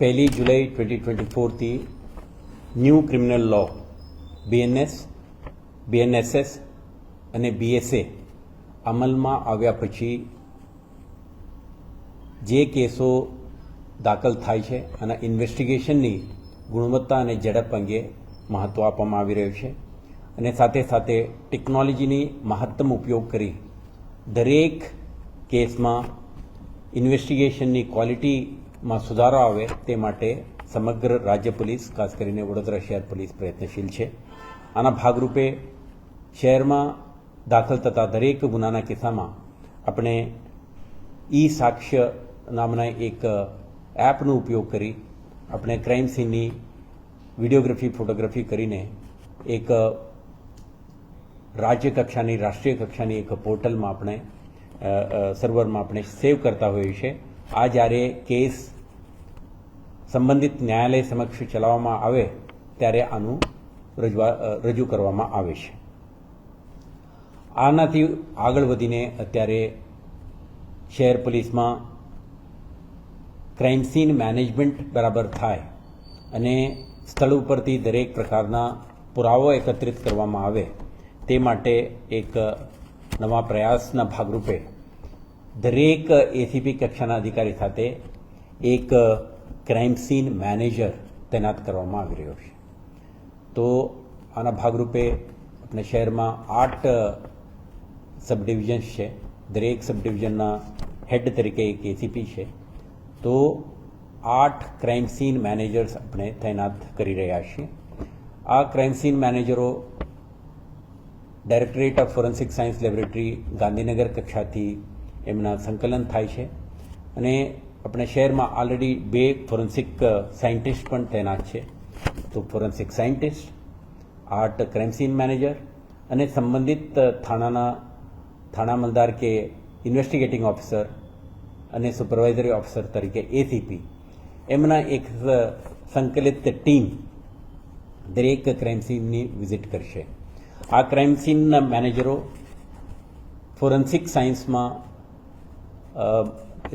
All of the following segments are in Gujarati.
પહેલી જુલાઈ twenty twenty ફોરથી new criminal law BNS BNSS અને બીએસએ અમલમાં આવ્યા પછી જે કેસો દાખલ થાય છે અને ઇન્વેસ્ટિગેશનની ગુણવત્તા અને ઝડપ અંગે મહત્ત્વ આપવામાં આવી રહ્યું છે. અને સાથે સાથે ટેકનોલોજીની મહત્તમ ઉપયોગ કરી દરેક કેસમાં ઇન્વેસ્ટિગેશનની ક્વોલિટીમાં સુધારો આવે તે માટે સમગ્ર રાજ્ય પોલીસ, ખાસ કરીને વડોદરા શહેર પોલીસ પ્રયત્નશીલ છે. આના ભાગરૂપે શહેરમાં દાખલ થતા દરેક ગુનાના કિસ્સામાં આપણે ઈ સાક્ષ્ય નામના એક એપનો ઉપયોગ કરી આપણે ક્રાઇમ સીનની વિડીયોગ્રાફી, ફોટોગ્રાફી કરીને એક રાજ્ય કક્ષાની, રાષ્ટ્રીય કક્ષાની એક પોર્ટલમાં આપણે સર્વરમાં આપણે સેવ કરતા હોઈએ છીએ. આ જ્યારે કેસ સંબંધિત ન્યાયાલય સમક્ષ ચલાવવામાં આવે, ત્યારે આનું રજૂઆ રજૂ કરવામાં આવે છે. આનાથી આગળ વધીને અત્યારે શહેર પોલીસમાં ક્રાઇમ સીન મેનેજમેન્ટ બરાબર થાય અને સ્થળ ઉપરથી દરેક પ્રકારના પુરાવો એકત્રિત કરવામાં આવે, તે માટે એક નવા પ્રયાસના ભાગરૂપે દરેક એસીપી કક્ષાના અધિકારી સાથે એક ક્રાઇમ સીન મેનેજર તૈનાત કરવામાં આવી રહ્યો છે. તો આના ભાગરૂપે આપણે શહેરમાં આઠ સબ ડિવિઝન્સ છે. દરેક સબ ડિવિઝનના હેડ તરીકે એક એસીપી છે. તો આઠ ક્રાઇમ સીન મેનેજર્સ આપણે તૈનાત કરી રહ્યા છીએ. આ ક્રાઇમ સીન મેનેજરો directorate of forensic science laboratory Gandhinagar કક્ષાથી એમના સંકલન થાય છે. અને આપણે શહેરમાં ઓલરેડી બે ફોરેન્સિક સાયન્ટિસ્ટ પણ તૈનાત છે. તો forensic scientist art crime scene manager અને સંબંધિત થાણાના થાણા મલદાર કે ઇન્વેસ્ટિગેટિંગ ઓફિસર અને સુપરવાઇઝરી ઓફિસર તરીકે એસીપી એમના એક સંકલિત ટીમ દરેક ક્રાઇમ સીનની વિઝિટ કરશે. આ ક્રાઇમ સીનના મેનેજરો ફોરેન્સિક સાયન્સમાં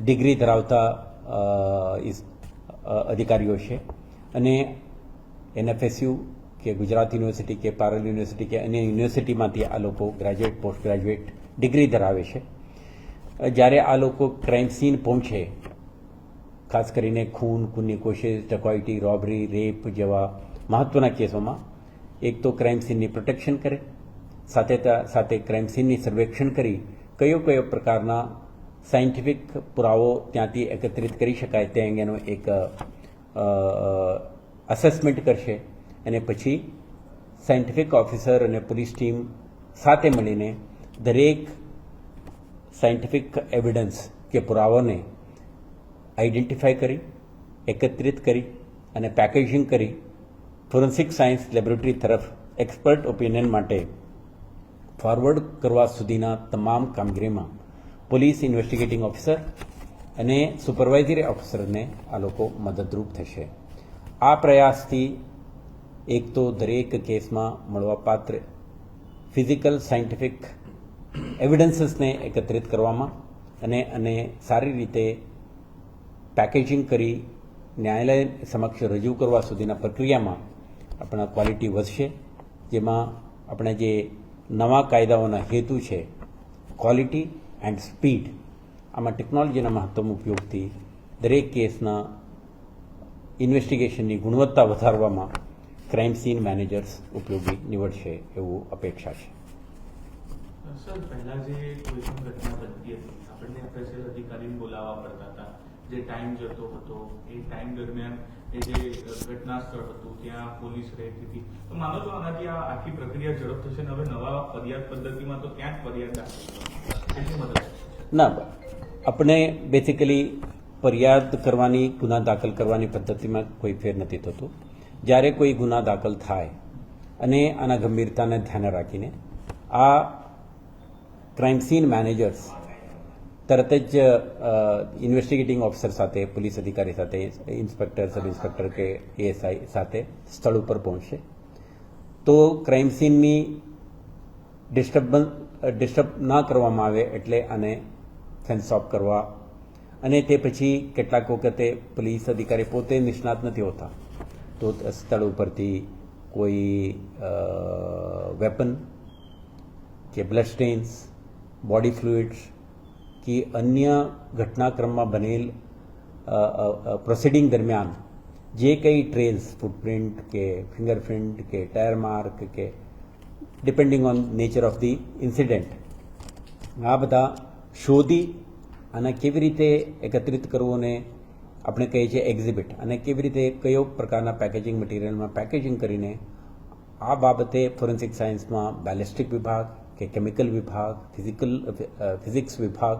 ડિગ્રી ધરાવતા અધિકારીઓ છે. અને એનએફએસયુ કે ગુજરાત યુનિવર્સિટી કે પારલ યુનિવર્સિટી કે અન્ય યુનિવર્સિટીમાંથી આ લોકો ગ્રેજ્યુએટ, પોસ્ટ ગ્રેજ્યુએટ ડિગ્રી ધરાવે છે. જ્યારે આ લોકો ક્રાઇમ સીન પહોંચે, ખાસ કરીને ખૂન, ખૂનની કોશિશ ડકોઇટી રોબરી, રેપ જેવા મહત્વના કેસોમાં, એક તો ક્રાઇમ સીનની પ્રોટેક્શન કરે, સાથે સાથે ક્રાઇમ સીનની સર્વેક્ષણ કરી કયો કયો પ્રકારના સાયન્ટિફિક પુરાવો ત્યાંથી એકત્રિત કરી શકાય. તે અંગેનો એક અસેસમેન્ટ કરશે અને પછી સાયન્ટિફિક ઓફિસર અને પોલીસ ટીમ સાથે મળીને દરેક સાયન્ટિફિક એવિડન્સ કે પુરાવાને આઈડેન્ટિફાય કરી, એકત્રિત કરી અને પેકેજિંગ કરી ફોરેન્સિક સાયન્સ લેબોરેટરી તરફ એક્સપર્ટ ઓપિનિયન માટે ફોરવર્ડ કરવા સુધીના તમામ કામગીરીમાં પોલીસ ઇન્વેસ્ટિગેટિંગ ઓફિસર અને સુપરવાઇઝરી ઓફિસરને આ લોકો મદદરૂપ થશે. આ પ્રયાસથી એક તો દરેક કેસમાં મળવાપાત્ર ફિઝિકલ, સાયન્ટિફિક એવિડન્સીસને એકત્રિત કરવામાં અને અને સારી રીતે પેકેજિંગ કરી ન્યાયાલય સમક્ષ રજૂ કરવા સુધીના પ્રક્રિયામાં આપણા ક્વોલિટી વધશે. જેમાં આપણે જે નવા કાયદાઓના હેતુ છે, ક્વોલિટી એન્ડ સ્પીડ આમાં ટેકનોલોજીના મહત્તમ ઉપયોગથી દરેક કેસના ઇન્વેસ્ટિગેશનની ગુણવત્તા વધારવામાં ક્રાઇમ સીન મેનેજર્સ ઉપયોગી નીવડશે એવું અપેક્ષા છે. સર, પહેલા જે કોઈ ઘટના બનતી હતી, આપણને સ્પેશિયલ અધિકારીને બોલાવવા પડતા હતા. જે ટાઈમ જતો હતો, એ ટાઈમ દરમિયાન એ જે ઘટના સ્થળ હતું, ત્યાં પોલીસ રહેતી હતી. તો માનો છો આનાથી આ આખી પ્રક્રિયા ઝડપ થશે ને હવે નવા ફરિયાદ પદ્ધતિમાં તો ક્યાં જ ફરિયાદ દાખલ ના, આપણે બેસિકલી ફરિયાદ કરવાની, ગુના દાખલ કરવાની પદ્ધતિમાં કોઈ ફેર નથી થતો. જ્યારે કોઈ ગુના દાખલ થાય અને આના ગંભીરતાને ધ્યાને રાખીને, આ ક્રાઇમ સીન મેનેજર્સ તરત જ ઇન્વેસ્ટિગેટિંગ ઓફિસર સાથે પોલીસ અધિકારી સાથે ઇન્સ્પેક્ટર સબ ઇન્સ્પેક્ટર કે એએસઆઈ સાથે સ્થળ ઉપર પહોંચશે. તો ક્રાઇમ સીનની ડિસ્ટર્બન્સ ડિસ્ટર્બ ના કરવામાં આવે એટલે આને ફેન્સ ઓફ કરવા. અને તે પછી કેટલાક વખતે પોલીસ અધિકારી પોતે નિષ્ણાત નથી હોતા. તો સ્થળ ઉપરથી કોઈ વેપન કે બ્લડ સ્ટેન્સ બોડી ફ્લુઇડ્સ કે અન્ય ઘટનાક્રમમાં બનેલ પ્રોસિડિંગ દરમિયાન જે કંઈ ટ્રેસ ફૂટપ્રિન્ટ કે ફિંગરપ્રિન્ટ કે ટાયર માર્ક કે depending on nature of the incident આ બધા શોધી અને કેવી રીતે એકત્રિત કરવું અને આપણે કહીએ છીએ એક્ઝિબિટ અને કેવી રીતે કયો પ્રકારના પેકેજિંગ મટીરિયલમાં પેકેજિંગ કરીને આ બાબતે ફોરેન્સિક સાયન્સમાં બેલિસ્ટિક વિભાગ કે કેમિકલ વિભાગ ફિઝિકલ ફિઝિક્સ વિભાગ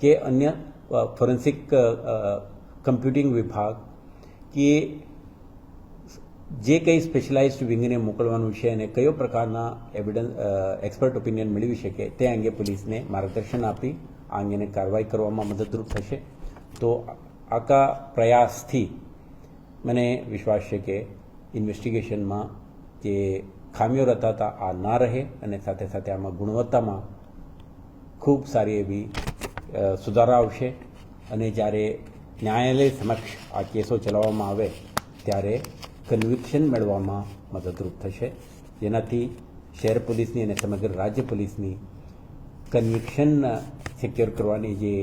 કે અન્ય ફોરેન્સિક કમ્પ્યુટિંગ વિભાગ કે જે કંઈ સ્પેશિયલાઇઝ્ડ વિંગને મોકલવાનું છે અને કયો પ્રકારના એવિડન્સ એક્સપર્ટ ઓપિનિયન મેળવી શકે તે અંગે પોલીસને માર્ગદર્શન આપી આ અંગેની કાર્યવાહી કરવામાં મદદરૂપ થશે. તો આખા પ્રયાસથી મને વિશ્વાસ છે કે ઇન્વેસ્ટિગેશનમાં જે ખામીઓ હતા આ ના રહે અને સાથે સાથે આમાં ગુણવત્તામાં ખૂબ સારી એવી સુધારા આવશે. અને જ્યારે ન્યાયાલય સમક્ષ આ કેસો ચલાવવામાં આવે ત્યારે કન્વિક્શન મેળવવામાં મદદરૂપ થશે. જેનાથી શહેર પોલીસની અને સમગ્ર રાજ્ય પોલીસની કન્વિક્શન સિક્યોર કરવાની જે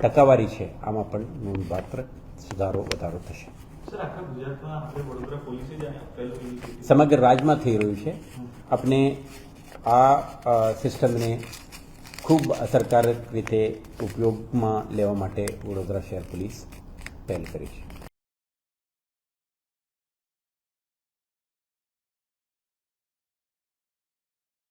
ટકાવારી છે આમાં પણ નોંધપાત્ર સુધારો વધારો થશે. સમગ્ર રાજમાં થઈ રહ્યું છે. આપણે આ સિસ્ટમને ખૂબ અસરકારક રીતે ઉપયોગમાં લેવા માટે વડોદરા શહેર પોલીસ પહેલ કરી છે.